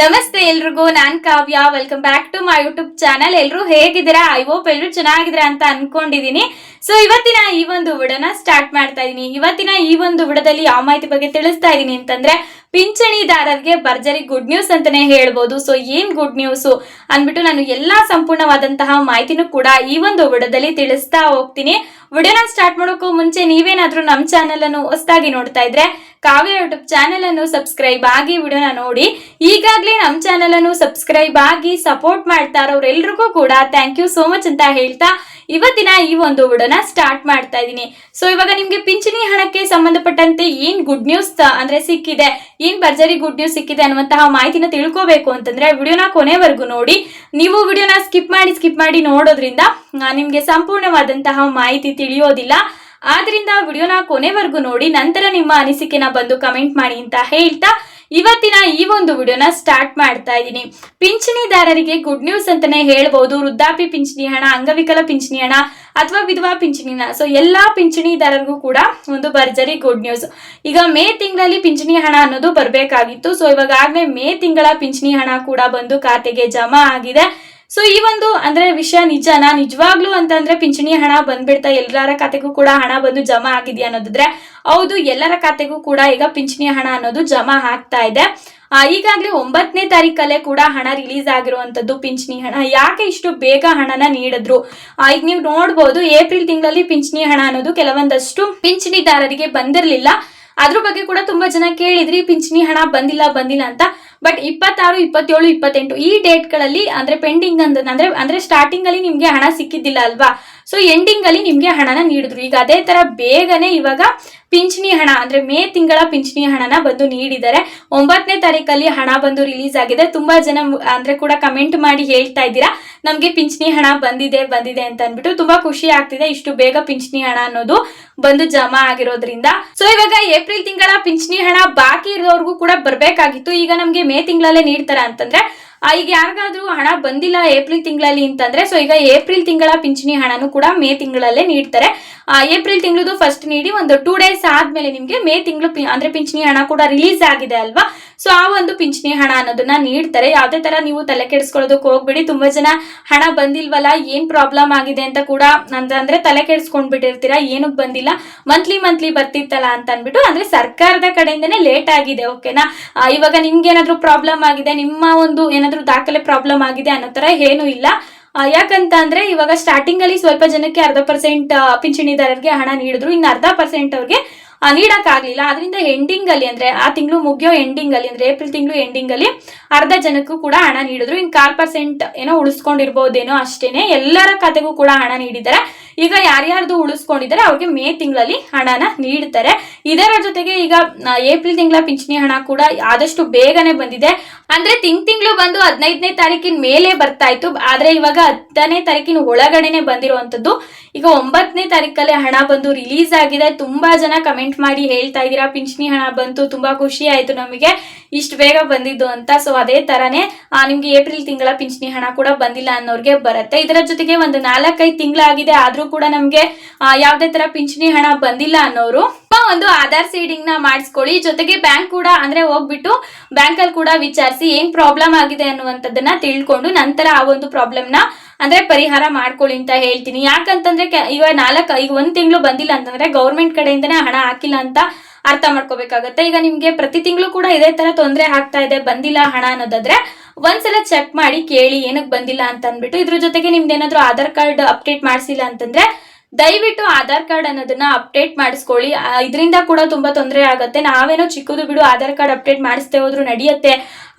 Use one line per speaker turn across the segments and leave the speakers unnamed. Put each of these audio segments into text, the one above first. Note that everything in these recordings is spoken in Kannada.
ನಮಸ್ತೆ ಎಲ್ರಿಗೂ, ನಾನ್ Kavya. Welcome back to my YouTube channel ಎಲ್ಲರೂ ಹೇಗಿದ್ದೀರಾ? ಐ ಹೋಪ್ ಎಲ್ಲರೂ ಚೆನ್ನಾಗಿದ್ದೀರಾ ಅಂತ ಅನ್ಕೊಂಡಿದೀನಿ. ಸೊ ಇವತ್ತಿನ ಈ ಒಂದು ವಿಡಿಯೋನ ಸ್ಟಾರ್ಟ್ ಮಾಡ್ತಾ ಇದೀನಿ. ಇವತ್ತಿನ ಈ ಒಂದು ವಿಡದಲ್ಲಿ ಯಾವ ಮಾಹಿತಿ ಬಗ್ಗೆ ತಿಳಿಸ್ತಾ ಇದೀನಿ ಅಂತಂದ್ರೆ ಪಿಂಚಣಿದಾರರಿಗೆ ಭರ್ಜರಿ ಗುಡ್ ನ್ಯೂಸ್ ಅಂತಾನೆ ಹೇಳ್ಬೋದು. ಸೊ ಏನ್ ಗುಡ್ ನ್ಯೂಸ್ ಅಂದ್ಬಿಟ್ಟು ನಾನು ಎಲ್ಲಾ ಸಂಪೂರ್ಣವಾದಂತಹ ಮಾಹಿತಿನೂ ಕೂಡ ಈ ಒಂದು ವಿಡಿಯೋದಲ್ಲಿ ತಿಳಿಸ್ತಾ ಹೋಗ್ತೀನಿ. ವಿಡಿಯೋನ ಸ್ಟಾರ್ಟ್ ಮಾಡೋಕ್ಕೂ ಮುಂಚೆ ನೀವೇನಾದ್ರೂ ನಮ್ಮ ಚಾನೆಲ್ ಅನ್ನು ಹೊಸದಾಗಿ ನೋಡ್ತಾ ಇದ್ರೆ ಕಾವ್ಯ ಯೂಟ್ಯೂಬ್ ಚಾನೆಲ್ ಅನ್ನು ಸಬ್ಸ್ಕ್ರೈಬ್ ಆಗಿ ವಿಡಿಯೋನ ನೋಡಿ. ಈಗಾಗಲೇ ನಮ್ಮ ಚಾನೆಲ್ ಅನ್ನು ಸಬ್ಸ್ಕ್ರೈಬ್ ಆಗಿ ಸಪೋರ್ಟ್ ಮಾಡ್ತಾ ಇರೋರೆಲ್ರಿಗೂ ಕೂಡ ಥ್ಯಾಂಕ್ ಯು ಸೋ ಮಚ್ ಅಂತ ಹೇಳ್ತಾ ಇವತ್ತಿನ ಈ ಒಂದು ವಿಡೋನ ಸ್ಟಾರ್ಟ್ ಮಾಡ್ತಾ ಇದ್ದೀನಿ. ಸೊ ಇವಾಗ ನಿಮ್ಗೆ ಪಿಂಚಣಿ ಹಣಕ್ಕೆ ಸಂಬಂಧಪಟ್ಟಂತೆ ಏನ್ ಗುಡ್ ನ್ಯೂಸ್ ಅಂದ್ರೆ ಸಿಕ್ಕಿದೆ, ಏನ್ ಭರ್ಜರಿ ಗುಡ್ ನ್ಯೂಸ್ ಸಿಕ್ಕಿದೆ ಅನ್ನುವಂತಹ ಮಾಹಿತಿನ ತಿಳ್ಕೋಬೇಕು ಅಂತಂದ್ರೆ ವಿಡಿಯೋನ ಕೊನೆವರೆಗೂ ನೋಡಿ. ನೀವು ವಿಡಿಯೋನ ಸ್ಕಿಪ್ ಮಾಡಿ ಸ್ಕಿಪ್ ಮಾಡಿ ನೋಡೋದ್ರಿಂದ ನಿಮ್ಗೆ ಸಂಪೂರ್ಣವಾದಂತಹ ಮಾಹಿತಿ ತಿಳಿಯೋದಿಲ್ಲ. ಆದ್ರಿಂದ ವಿಡಿಯೋನ ಕೊನೆವರೆಗೂ ನೋಡಿ, ನಂತರ ನಿಮ್ಮ ಅನಿಸಿಕೆನ ಬಂದು ಕಮೆಂಟ್ ಮಾಡಿ ಅಂತ ಹೇಳ್ತಾ ಇವತ್ತಿನ ಈ ಒಂದು ವಿಡಿಯೋನ ಸ್ಟಾರ್ಟ್ ಮಾಡ್ತಾ ಇದ್ದೀನಿ. ಪಿಂಚಣಿದಾರರಿಗೆ ಗುಡ್ ನ್ಯೂಸ್ ಅಂತಾನೆ ಹೇಳ್ಬಹುದು ವೃದ್ಧಾಪಿ ಪಿಂಚಣಿ ಹಣ, ಅಂಗವಿಕಲ ಪಿಂಚಣಿ ಹಣ ಅಥವಾ ವಿಧವಾ ಪಿಂಚಣಿನ ಸೊ ಎಲ್ಲಾ ಪಿಂಚಣಿದಾರರಿಗೂ ಕೂಡ ಒಂದು ಭರ್ಜರಿ ಗುಡ್ ನ್ಯೂಸ್ ಈಗ ಮೇ ತಿಂಗಳಲ್ಲಿ ಪಿಂಚಣಿ ಹಣ ಅನ್ನೋದು ಬರಬೇಕಾಗಿತ್ತು. ಸೊ ಇವಾಗಾಗಲೇ ಮೇ ತಿಂಗಳ ಪಿಂಚಣಿ ಹಣ ಕೂಡ ಬಂದು ಖಾತೆಗೆ ಜಮಾ ಆಗಿದೆ. ಸೊ ಈ ಒಂದು ಅಂದ್ರೆ ವಿಷಯ ನಿಜನಾ ನಿಜವಾಗ್ಲೂ ಅಂತಂದ್ರೆ ಪಿಂಚಣಿ ಹಣ ಬಂದ್ಬಿಡ್ತಾ ಎಲ್ಲರ ಖಾತೆಗೂ ಕೂಡ ಹಣ ಬಂದು ಜಮಾ ಆಗಿದೆಯಾ ಅನ್ನೋದಿದ್ರೆ ಹೌದು, ಎಲ್ಲರ ಖಾತೆಗೂ ಕೂಡ ಈಗ ಪಿಂಚಣಿ ಹಣ ಅನ್ನೋದು ಜಮಾ ಆಗ್ತಾ ಇದೆ. ಈಗಾಗಲೇ ಒಂಬತ್ತನೇ ತಾರೀಕಲ್ಲೇ ಕೂಡ ಹಣ ರಿಲೀಸ್ ಆಗಿರುವಂತದ್ದು ಪಿಂಚಣಿ ಹಣ. ಯಾಕೆ ಇಷ್ಟು ಬೇಗ ಹಣನ ನೀಡಿದ್ರು? ಈಗ ನೀವು ನೋಡ್ಬೋದು, ಏಪ್ರಿಲ್ ತಿಂಗಳಲ್ಲಿ ಪಿಂಚಣಿ ಹಣ ಅನ್ನೋದು ಕೆಲವೊಂದಷ್ಟು ಪಿಂಚಣಿದಾರರಿಗೆ ಬಂದಿರಲಿಲ್ಲ. ಅದ್ರ ಬಗ್ಗೆ ಕೂಡ ತುಂಬಾ ಜನ ಕೇಳಿದ್ರಿ, ಪಿಂಚಣಿ ಹಣ ಬಂದಿಲ್ಲ ಬಂದಿಲ್ಲ ಅಂತ. ಬಟ್ ಇಪ್ಪತ್ತಾರು, ಇಪ್ಪತ್ತೇಳು, ಇಪ್ಪತ್ತೆಂಟು ಈ ಡೇಟ್ಗಳಲ್ಲಿ ಅಂದ್ರೆ ಪೆಂಡಿಂಗ್ ಅಂದ ಅಂದ್ರೆ ಅಂದ್ರೆ ಸ್ಟಾರ್ಟಿಂಗ್ ಅಲ್ಲಿ ನಿಮ್ಗೆ ಹಣ ಸಿಕ್ಕಿದ್ದಿಲ್ಲ ಅಲ್ವಾ? ಸೊ ಎಂಡಿಂಗ್ ಅಲ್ಲಿ ನಿಮ್ಗೆ ಹಣನ ನೀಡಿದ್ರು. ಈಗ ಅದೇ ತರ ಬೇಗನೆ ಇವಾಗ ಪಿಂಚಣಿ ಹಣ ಅಂದ್ರೆ ಮೇ ತಿಂಗಳ ಪಿಂಚಣಿ ಹಣನ ಬಂದು ನೀಡಿದ್ದಾರೆ ಒಂಬತ್ತನೇ ತಾರೀಕಲ್ಲಿ ಹಣ ಬಂದು ರಿಲೀಸ್ ಆಗಿದೆ. ತುಂಬಾ ಜನ ಅಂದ್ರೆ ಕೂಡ ಕಮೆಂಟ್ ಮಾಡಿ ಹೇಳ್ತಾ ಇದ್ದೀರಾ, ನಮಗೆ ಪಿಂಚಣಿ ಹಣ ಬಂದಿದೆ ಬಂದಿದೆ ಅಂತ ಅಂದ್ಬಿಟ್ಟು ತುಂಬಾ ಖುಷಿ ಆಗ್ತಿದೆ ಇಷ್ಟು ಬೇಗ ಪಿಂಚಣಿ ಹಣ ಅನ್ನೋದು ಬಂದು ಜಮಾ ಆಗಿರೋದ್ರಿಂದ. ಸೊ ಇವಾಗ ಏಪ್ರಿಲ್ ತಿಂಗಳ ಪಿಂಚಣಿ ಹಣ ಬಾಕಿ ಇರೋರ್ಗೂ ಕೂಡ ಬರಬೇಕಾಗಿತ್ತು. ಈಗ ನಮ್ಗೆ ಮೇ ತಿಂಗಳಲ್ಲೇ ನೀಡ್ತಾರೆ ಅಂತಂದ್ರೆ ಈಗ ಯಾರಿಗಾದ್ರೂ ಹಣ ಬಂದಿಲ್ಲ ಏಪ್ರಿಲ್ ತಿಂಗಳಲ್ಲಿ ಅಂತಂದ್ರೆ ಸೊ ಈಗ ಏಪ್ರಿಲ್ ತಿಂಗಳ ಪಿಂಚಣಿ ಹಣನೂ ಕೂಡ ಮೇ ತಿಂಗಳಲ್ಲೇ ನೀಡ್ತಾರೆ. ಏಪ್ರಿಲ್ ತಿಂಗಳದು ಫಸ್ಟ್ ನೀಡಿ ಒಂದು ಟೂ ಡೇಸ್ ಆದ್ಮೇಲೆ ನಿಮಗೆ ಮೇ ತಿಂಗಳು ಅಂದ್ರೆ ಪಿಂಚಣಿ ಹಣ ಕೂಡ ರಿಲೀಸ್ ಆಗಿದೆ ಅಲ್ವಾ? ಸೊ ಆ ಒಂದು ಪಿಂಚಣಿ ಹಣ ಅನ್ನೋದನ್ನ ನೀಡ್ತಾರೆ. ಯಾವ್ದೇ ತರ ನೀವು ತಲೆ ಕೆಡಿಸ್ಕೊಳ್ಳೋದಕ್ಕೆ ಹೋಗ್ಬೇಡಿ. ತುಂಬಾ ಜನ ಹಣ ಬಂದಿಲ್ವಲ್ಲ, ಏನ್ ಪ್ರಾಬ್ಲಮ್ ಆಗಿದೆ ಅಂತ ಕೂಡ ಅಂತಂದ್ರೆ ಅಂದ್ರೆ ತಲೆ ಕೆಡಿಸ್ಕೊಂಡ್ಬಿಟ್ಟಿರ್ತೀರಾ, ಏನಕ್ಕೆ ಬಂದಿಲ್ಲ ಮಂತ್ಲಿ ಮಂತ್ಲಿ ಬರ್ತಿತ್ತಲ್ಲ ಅಂತ ಅನ್ಬಿಟ್ಟು ಅಂದ್ರೆ ಸರ್ಕಾರದ ಕಡೆಯಿಂದನೇ ಲೇಟ್ ಆಗಿದೆ ಓಕೆನಾ ಇವಾಗ ನಿಮ್ಗೆ ಏನಾದ್ರು ಪ್ರಾಬ್ಲಮ್ ಆಗಿದೆ, ನಿಮ್ಮ ಒಂದು ಏನಾದ್ರು ದಾಖಲೆ ಪ್ರಾಬ್ಲಮ್ ಆಗಿದೆ ಅನ್ನೋ ತರ ಏನೂ ಇಲ್ಲ. ಯಾಕಂತ ಅಂದ್ರೆ ಇವಾಗ ಸ್ಟಾರ್ಟಿಂಗ್ ಅಲ್ಲಿ ಸ್ವಲ್ಪ ಜನಕ್ಕೆ ಅರ್ಧ ಪರ್ಸೆಂಟ್ ಪಿಂಚಣಿದಾರರಿಗೆ ಹಣ ನೀಡಿದ್ರು. ಇನ್ನು ಅರ್ಧ ಪರ್ಸೆಂಟ್ ಅವ್ರಿಗೆ ನೀಡಕ್ ಆಗ್ಲಿಲ್ಲ ಅದರಿಂದ ಎಂಡಿಂಗ್ ಅಲ್ಲಿ ಅಂದ್ರೆ, ಆ ತಿಂಗಳು ಮುಗಿಯೋ ಎಂಡಿಂಗ್ ಅಲ್ಲಿ ಅಂದ್ರೆ ಏಪ್ರಿಲ್ ತಿಂಗಳು ಎಂಡಿಂಗ್ ಅಲ್ಲಿ ಅರ್ಧ ಜನಕ್ಕೂ ಕೂಡ ಹಣ ನೀಡಿದ್ರು. ಇನ್ ಕಾಲ್ ಪರ್ಸೆಂಟ್ ಏನೋ ಉಳಿಸ್ಕೊಂಡಿರ್ಬೋದೇನೋ ಅಷ್ಟೇನೆ. ಎಲ್ಲರ ಖಾತೆಗೂ ಕೂಡ ಹಣ ನೀಡಿದ್ದಾರೆ. ಈಗ ಯಾರ್ಯಾರ್ದು ಉಳಿಸ್ಕೊಂಡಿದ್ದಾರೆ, ಅವ್ರಿಗೆ ಮೇ ತಿಂಗಳಲ್ಲಿ ಹಣನ ನೀಡ್ತಾರೆ. ಇದರ ಜೊತೆಗೆ ಈಗ ಏಪ್ರಿಲ್ ತಿಂಗಳ ಪಿಂಚಣಿ ಹಣ ಕೂಡ ಆದಷ್ಟು ಬೇಗನೆ ಬಂದಿದೆ. ಅಂದ್ರೆ ತಿಂಗ್ ತಿಂಗಳು ಬಂದು ಹದಿನೈದನೇ ತಾರೀಕಿನ ಮೇಲೆ ಬರ್ತಾ ಇತ್ತು ಆದ್ರೆ ಇವಾಗ ಹತ್ತನೇ ತಾರೀಕಿನ ಒಳಗಡೆನೆ ಬಂದಿರುವಂತದ್ದು ಈಗ ಒಂಬತ್ತನೇ ತಾರೀಕಲ್ಲಿ ಹಣ ಬಂದು ರಿಲೀಸ್ ಆಗಿದೆ. ತುಂಬಾ ಜನ ಕಮೆಂಟ್ ಮಾಡಿ ಹೇಳ್ತಾ ಇದ್ದೀರಾ, ಪಿಂಚಣಿ ಹಣ ಬಂತು, ತುಂಬಾ ಖುಷಿ ಆಯ್ತು ನಮಗೆ. ಇಷ್ಟು ಬೇಗ ಬಂದಿದ್ದು ಅಂತ. ಸೊ ಅದೇ ತರಾನೇ ನಿಮ್ಗೆ ಏಪ್ರಿಲ್ ತಿಂಗಳ ಪಿಂಚಣಿ ಹಣ ಕೂಡ ಬಂದಿಲ್ಲ ಅನ್ನೋರ್ಗೆ ಬರುತ್ತೆ. ಇದರ ಜೊತೆಗೆ ಒಂದು ನಾಲ್ಕೈದು ತಿಂಗಳಾಗಿದೆ. ಆದ್ರೂ ಕೂಡ ನಮ್ಗೆ ಯಾವ್ದೇ ತರ ಪಿಂಚಣಿ ಹಣ ಬಂದಿಲ್ಲ ಅನ್ನೋರು ಒಂದು ಆಧಾರ್ ಸೀಡಿಂಗ್ನ ಮಾಡಿಸ್ಕೊಳ್ಳಿ. ಜೊತೆಗೆ ಬ್ಯಾಂಕ್ ಕೂಡ ಅಂದ್ರೆ ಹೋಗ್ಬಿಟ್ಟು ಬ್ಯಾಂಕ್ ಅಲ್ಲಿ ಕೂಡ ವಿಚಾರಿಸಿ ಏನ್ ಪ್ರಾಬ್ಲಮ್ ಆಗಿದೆ ಅನ್ನುವಂಥದ್ದನ್ನ ತಿಳ್ಕೊಂಡು ನಂತರ ಆ ಒಂದು ಪ್ರಾಬ್ಲಮ್ನ ಅಂದ್ರೆ ಪರಿಹಾರ ಮಾಡ್ಕೊಳ್ಳಿ ಅಂತ ಹೇಳ್ತೀನಿ. ಯಾಕಂತಂದ್ರೆ ಇವಾಗ ನಾಲ್ಕು, ಈಗ ಒಂದ್ ತಿಂಗಳು ಬಂದಿಲ್ಲ ಅಂತಂದ್ರೆ ಗೌರ್ಮೆಂಟ್ ಕಡೆಯಿಂದನೇ ಹಣ ಹಾಕಿಲ್ಲ ಅಂತ ಅರ್ಥ ಮಾಡ್ಕೋಬೇಕಾಗತ್ತೆ. ಈಗ ನಿಮ್ಗೆ ಪ್ರತಿ ತಿಂಗಳು ಕೂಡ ಇದೇ ತರ ತೊಂದರೆ ಆಗ್ತಾ ಇದೆ, ಬಂದಿಲ್ಲ ಹಣ ಅನ್ನೋದಾದ್ರೆ ಒಂದ್ಸಲ ಚೆಕ್ ಮಾಡಿ ಕೇಳಿ ಏನಕ್ಕೆ ಬಂದಿಲ್ಲ ಅಂತ ಅಂದ್ಬಿಟ್ಟು ಇದ್ರ ಜೊತೆಗೆ ನಿಮ್ದು ಏನಾದ್ರು ಆಧಾರ್ ಕಾರ್ಡ್ ಅಪ್ಡೇಟ್ ಮಾಡಿಸಿಲ್ಲ ಅಂತಂದ್ರೆ ದಯವಿಟ್ಟು ಆಧಾರ್ ಕಾರ್ಡ್ ಅನ್ನೋದನ್ನ ಅಪ್ಡೇಟ್ ಮಾಡಿಸ್ಕೊಳ್ಳಿ. ಇದರಿಂದ ಕೂಡ ತುಂಬಾ ತೊಂದರೆ ಆಗುತ್ತೆ. ನಾವೇನೋ ಚಿಕ್ಕದು ಬಿಡು ಆಧಾರ್ ಕಾರ್ಡ್ ಅಪ್ಡೇಟ್ ಮಾಡಿಸ್ತೇ ಹೋದ್ರು ನಡೆಯುತ್ತೆ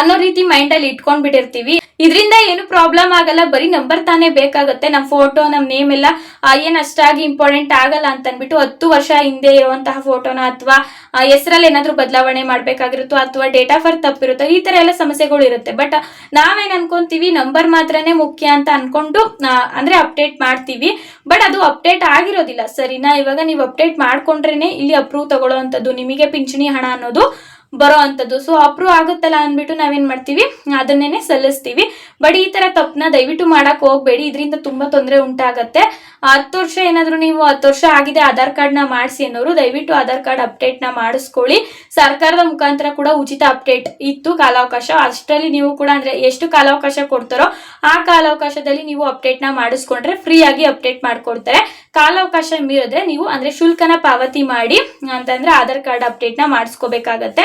ಅನ್ನೋ ರೀತಿ ಮೈಂಡ್ ಅಲ್ಲಿ ಇಟ್ಕೊಂಡ್ಬಿಟ್ಟಿರ್ತೀವಿ. ಇದರಿಂದ ಏನು ಪ್ರಾಬ್ಲಮ್ ಆಗಲ್ಲ, ಬರೀ ನಂಬರ್ ತಾನೇ ಬೇಕಾಗುತ್ತೆ ನಮ್ಮ ಫೋಟೋ ನಮ್ಮ ನೇಮ್ ಎಲ್ಲ ಏನು ಅಷ್ಟಾಗಿ ಇಂಪಾರ್ಟೆಂಟ್ ಆಗಲ್ಲ ಅಂತ ಅಂದ್ಬಿಟ್ಟು ಹತ್ತು ವರ್ಷ ಹಿಂದೆ ಇರುವಂತಹ ಫೋಟೋನ ಅಥವಾ ಹೆಸರಲ್ಲಿ ಏನಾದರೂ ಬದಲಾವಣೆ ಮಾಡ್ಬೇಕಾಗಿರುತ್ತೋ ಅಥವಾ ಡೇಟ್ ಆಫ್ ಬರ್ತ್ ತಪ್ಪಿರುತ್ತೋ, ಈ ತರ ಎಲ್ಲ ಸಮಸ್ಯೆಗಳು ಇರುತ್ತೆ. ಬಟ್ ನಾವೇನ್ ಅನ್ಕೊಂತೀವಿ ನಂಬರ್ ಮಾತ್ರನೇ ಮುಖ್ಯ ಅಂತ ಅನ್ಕೊಂಡು ಅಂದ್ರೆ ಅಪ್ಡೇಟ್ ಮಾಡ್ತೀವಿ. ಬಟ್ ಅದು ಅಪ್ಡೇಟ್ ಆಗಿರೋದಿಲ್ಲ. ಸರಿನಾ? ಇವಾಗ ನೀವು ಅಪ್ಡೇಟ್ ಮಾಡ್ಕೊಂಡ್ರೇನೆ ಇಲ್ಲಿ ಅಪ್ರೂವ್ ತಗೊಳ್ಳೋವಂಥದ್ದು ನಿಮಗೆ ಪಿಂಚಣಿ ಹಣ ಅನ್ನೋದು ಬರೋ ಅಂಥದ್ದು. ಸೊ ಅಪ್ರೂವ್ ಆಗುತ್ತಲ್ಲ ಅಂದ್ಬಿಟ್ಟು ನಾವೇನ್ ಮಾಡ್ತೀವಿ? ಅದನ್ನೇನೆ ಸಲ್ಲಿಸ್ತೀವಿ. ಬಟ್ ಈ ತರ ತಪ್ಪನ್ನ ದಯವಿಟ್ಟು ಮಾಡಕ್ ಹೋಗ್ಬೇಡಿ. ಇದರಿಂದ ತುಂಬಾ ತೊಂದರೆ ಉಂಟಾಗತ್ತೆ. ಹತ್ತು ವರ್ಷ ಏನಾದ್ರು ನೀವು ಹತ್ತು ವರ್ಷ ಆಗಿದೆ ಆಧಾರ್ ಕಾರ್ಡ್ನ ಮಾಡಿಸಿ ಅನ್ನೋರು ದಯವಿಟ್ಟು ಆಧಾರ್ ಕಾರ್ಡ್ ಅಪ್ಡೇಟ್ನ ಮಾಡಿಸ್ಕೊಳ್ಳಿ. ಸರ್ಕಾರದ ಮುಖಾಂತರ ಕೂಡ ಉಚಿತ ಅಪ್ಡೇಟ್ ಇತ್ತು ಕಾಲಾವಕಾಶ. ಅಷ್ಟರಲ್ಲಿ ನೀವು ಕೂಡ ಅಂದ್ರೆ ಎಷ್ಟು ಕಾಲಾವಕಾಶ ಕೊಡ್ತಾರೋ ಆ ಕಾಲಾವಕಾಶದಲ್ಲಿ ನೀವು ಅಪ್ಡೇಟ್ನ ಮಾಡಿಸ್ಕೊಂಡ್ರೆ ಫ್ರೀ ಆಗಿ ಅಪ್ಡೇಟ್ ಮಾಡ್ಕೊಡ್ತಾರೆ. ಕಾಲಾವಕಾಶ ಮೀರಿದ್ರೆ ನೀವು ಅಂದ್ರೆ ಶುಲ್ಕನ ಪಾವತಿ ಮಾಡಿ ಅಂತಂದ್ರೆ ಆಧಾರ್ ಕಾರ್ಡ್ ಅಪ್ಡೇಟ್ನ ಮಾಡಿಸ್ಕೋಬೇಕಾಗತ್ತೆ.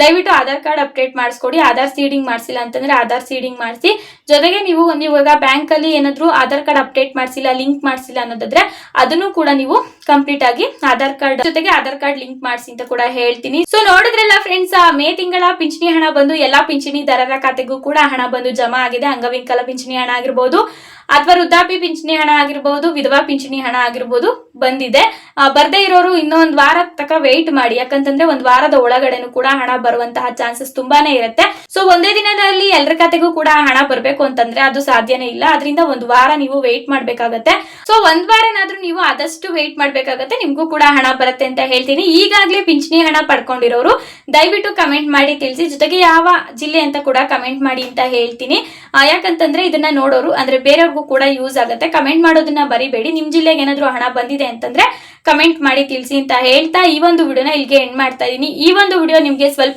ದಯವಿಟ್ಟು ಆಧಾರ್ ಕಾರ್ಡ್ ಅಪ್ಡೇಟ್ ಮಾಡಿಸ್ಕೊಡಿ. ಆಧಾರ್ ಸೀಡಿಂಗ್ ಮಾಡಿಸಿಲ್ಲ ಅಂತಂದ್ರೆ ಆಧಾರ್ ಸೀಡಿಂಗ್ ಮಾಡಿಸಿ. ಜೊತೆಗೆ ನೀವು ಒಂದು ಇವಾಗ ಬ್ಯಾಂಕ್ ಅಲ್ಲಿ ಏನಾದ್ರು ಆಧಾರ್ ಕಾರ್ಡ್ ಅಪ್ಡೇಟ್ ಮಾಡಿಸಿಲ್ಲ, ಲಿಂಕ್ ಮಾಡಿಸಿಲ್ಲ ಅನ್ನೋದಾದ್ರೆ ಅದನ್ನು ಕೂಡ ನೀವು ಕಂಪ್ಲೀಟ್ ಆಗಿ ಆಧಾರ್ ಕಾರ್ಡ್ ಜೊತೆಗೆ ಆಧಾರ್ ಕಾರ್ಡ್ ಲಿಂಕ್ ಮಾಡಿಸಿ ಅಂತ ಕೂಡ ಹೇಳ್ತೀನಿ. ಸೊ ನೋಡಿದ್ರಲ್ಲ ಫ್ರೆಂಡ್ಸ್ ಮೇ ತಿಂಗಳ ಪಿಂಚಣಿ ಹಣ ಬಂದು ಎಲ್ಲಾ ಪಿಂಚಣಿದಾರರ ಖಾತೆಗೂ ಕೂಡ ಹಣ ಬಂದು ಜಮಾ ಆಗಿದೆ. ಅಂಗವಿಕಲ ಪಿಂಚಣಿ ಹಣ ಆಗಿರ್ಬೋದು, ಅಥವಾ ವೃದ್ಧಾಪಿ ಪಿಂಚಣಿ ಹಣ ಆಗಿರ್ಬೋದು, ವಿಧವಾ ಪಿಂಚಣಿ ಹಣ ಆಗಿರ್ಬೋದು ಬಂದಿದೆ. ಬರ್ದೇ ಇರೋರು ಇನ್ನೊಂದ್ ವಾರ ತನಕ ವೆಯ್ಟ್ ಮಾಡಿ. ಯಾಕಂತಂದ್ರೆ ಒಂದ್ ವಾರದ ಒಳಗಡೆನೂ ಕೂಡ ಹಣ ಬರುವಂತಹ ಚಾನ್ಸಸ್ ತುಂಬಾನೇ ಇರುತ್ತೆ. ಸೊ ಒಂದೇ ದಿನದಲ್ಲಿ ಎಲ್ಲರ ಖಾತೆಗೂ ಕೂಡ ಹಣ ಬರಬೇಕು ಅಂತಂದ್ರೆ ಅದು ಸಾಧ್ಯನೇ ಇಲ್ಲ. ಅದರಿಂದ ಒಂದು ವಾರ ನೀವು ವೆಯ್ಟ್ ಮಾಡ್ಬೇಕಾಗತ್ತೆ. ಸೊ ಒಂದ್ ವಾರನಾದ್ರೂ ನೀವು ಆದಷ್ಟು ವೆಯ್ಟ್ ಮಾಡ್ಬೇಕಾಗತ್ತೆ. ನಿಮ್ಗೂ ಕೂಡ ಹಣ ಬರುತ್ತೆ ಅಂತ ಹೇಳ್ತೀನಿ. ಈಗಾಗ್ಲೇ ಪಿಂಚಣಿ ಹಣ ಪಡ್ಕೊಂಡಿರೋರು, ದಯವಿಟ್ಟು ಕಮೆಂಟ್ ಮಾಡಿ ತಿಳಿಸಿ. ಜೊತೆಗೆ ಯಾವ ಜಿಲ್ಲೆ ಅಂತ ಕೂಡ ಕಮೆಂಟ್ ಮಾಡಿ ಅಂತ ಹೇಳ್ತೀನಿ. ಯಾಕಂತಂದ್ರೆ ಇದನ್ನ ನೋಡೋರು, ಅಂದ್ರೆ ಬೇರೆಯವ್ರಿಗೂ ಕೂಡ ಯೂಸ್ ಆಗುತ್ತೆ. ಕಮೆಂಟ್ ಮಾಡೋದನ್ನ ಬರಿಬೇಡಿ. ನಿಮ್ ಜಿಲ್ಲೆಗೆ ಏನಾದ್ರು ಹಣ ಬಂದಿದೆ ಅಂತಂದ್ರೆ ಕಮೆಂಟ್ ಮಾಡಿ ತಿಳಿಸಿ ಅಂತ ಹೇಳ್ತಾ ಈ ಒಂದು ವಿಡಿಯೋನ ಇಲ್ಲಿಗೆ ಎಂಡ್ ಮಾಡ್ತಾ ಇದ್ದೀನಿ ಈ ಒಂದು ವಿಡಿಯೋ ನಿಮ್ಗೆ